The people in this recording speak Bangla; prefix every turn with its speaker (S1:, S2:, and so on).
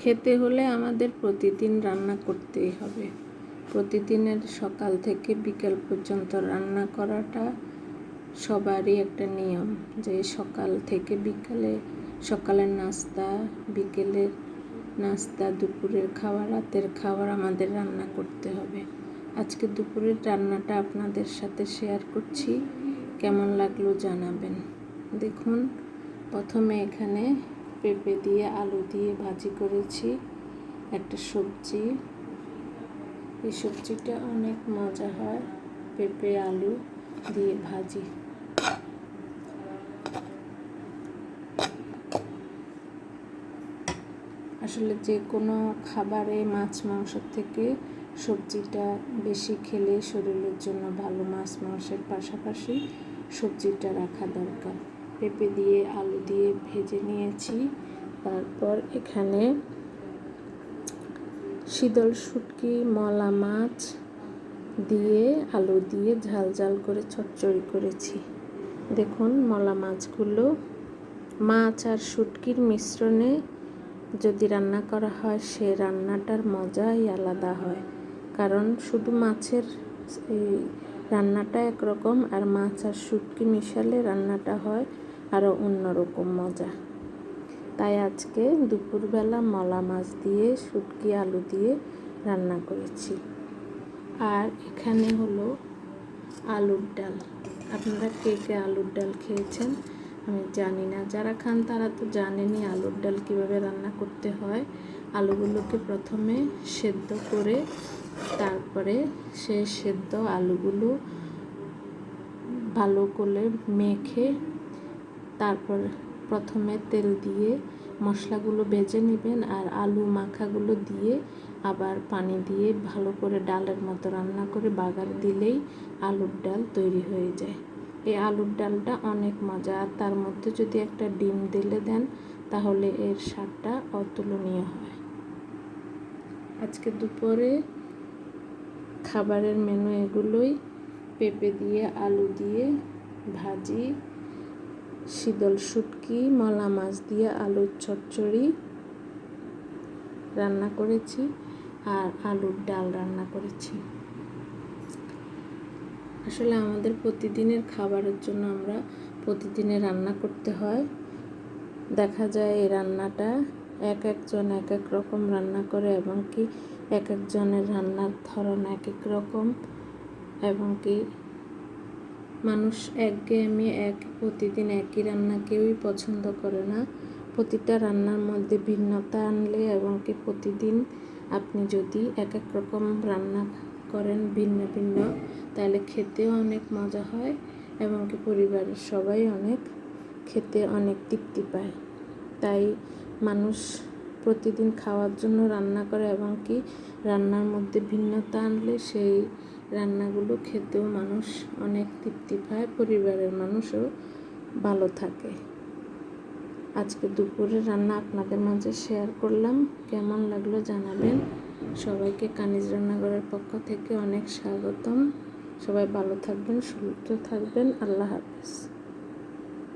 S1: খেতে হলে আমাদের প্রতিদিন রান্না করতেই হবে। প্রতিদিনের সকাল থেকে বিকেল পর্যন্ত রান্না করাটা সবারই একটা নিয়ম যে সকাল থেকে বিকালে, সকালের নাস্তা বিকেলের নাস্তা, দুপুরের খাবার, রাতের খাবার আমাদের রান্না করতে হবে। আজকে দুপুরের রান্নাটা আপনাদের সাথে শেয়ার করছি। কেমন লাগল জানাবেন। দেখুন, প্রথমে এখানে পেঁপে দিয়ে আলু দিয়ে ভাজি করেছি, একটা সবজি। এই সবজিটা অনেক মজা হয়, পেঁপে, আলু দিয়ে ভাজি। আসলে যে কোনো খাবারে মাছ, মাংস থেকে সবজিটা বেশি খেলে শরীরের জন্য ভালো মাছ, মাংসের পাশাপাশি সবজিটা রাখা দরকার। পেঁপে দিয়ে, আলু দিয়ে ভেজে নিয়েছি। তারপর এখানে শীতল শুটকি, মলা মাছ দিয়ে, আলু দিয়ে ঝাল ঝাল করে চচ্চড়ি করেছি। দেখুন মলা মাছগুলো। মাছ আর শুটকির মিশ্রণে যদি রান্না করা হয়, সে রান্নাটার মজাই আলাদা হয়। কারণ শুধু মাছের রান্নাটা একরকম আর মাছ আর শুটকি মিশালে রান্নাটা হয়। আরও অন্যরকম মজা। তাই আজকে দুপুরবেলা মলা মাছ দিয়ে, শুটকি আলু দিয়ে রান্না করেছি। আর এখানে হলো আলুর ডাল। আপনারা কে কে আলুর ডাল খেয়েছেন? আমি জানি না। যারা খান তারা তো জানেনই আলুর ডাল কীভাবে রান্না করতে হয়। আলুগুলোকে প্রথমে সেদ্ধ করে, তারপরে সে সেদ্ধ আলুগুলো ভালো করে মেখে তারপর প্রথমে তেল দিয়ে মশলাগুলো বেজে নেবেন আর আলু মাখাগুলো দিয়ে আবার পানি দিয়ে ভালো করে ডালের মতো রান্না করে বাগার দিলেই আলুর ডাল তৈরি হয়ে যায়। এই আলুর ডালটা অনেক মজা। আর তার মধ্যে যদি একটা ডিম দিলে দেন, তাহলে এর স্বাদটা অতুলনীয় হয়। আজকে দুপুরে খাবারের মেনু এগুলোই পেঁপে দিয়ে, আলু দিয়ে ভাজি শীতল শুটকি, মলা মাছ দিয়ে আলুর চচ্চড়ি রান্না করেছি আর আলুর ডাল রান্না করেছি। আসলে আমাদের প্রতিদিনের খাবারের জন্য আমরা প্রতিদিনে রান্না করতে হয়। দেখা যায় এই রান্নাটা এক একজন এক এক রকম রান্না করে এবং কি এক একজনের রান্নার ধরন এক এক রকম এবং কি মানুষ একঘেয়েমি এক, প্রতিদিন একই রান্না কেউই পছন্দ করে না। প্রতিটা রান্নার মধ্যে ভিন্নতা আনলে এবং কি প্রতিদিন আপনি যদি এক এক রকম রান্না করেন ভিন্ন ভিন্ন, তাহলে খেতেও অনেক মজা হয় এবং কি পরিবারের সবাই অনেক খেতে অনেক তৃপ্তি পায়। তাই মানুষ প্রতিদিন খাওয়ার জন্য রান্না করে এবং কি রান্নার মধ্যে ভিন্নতা আনলে সেই রান্নাগুলো খেতেও মানুষ অনেক তৃপ্তি পায়, পরিবারের মানুষও ভালো থাকে। আজকে দুপুরে রান্না আপনাদের মাঝে শেয়ার করলাম। কেমন লাগল জানাবেন। সবাইকে কানিজ রান্নাঘরের পক্ষ থেকে অনেক স্বাগতম। সবাই ভালো থাকবেন, সুস্থ থাকবেন। আল্লাহ হাফিজ।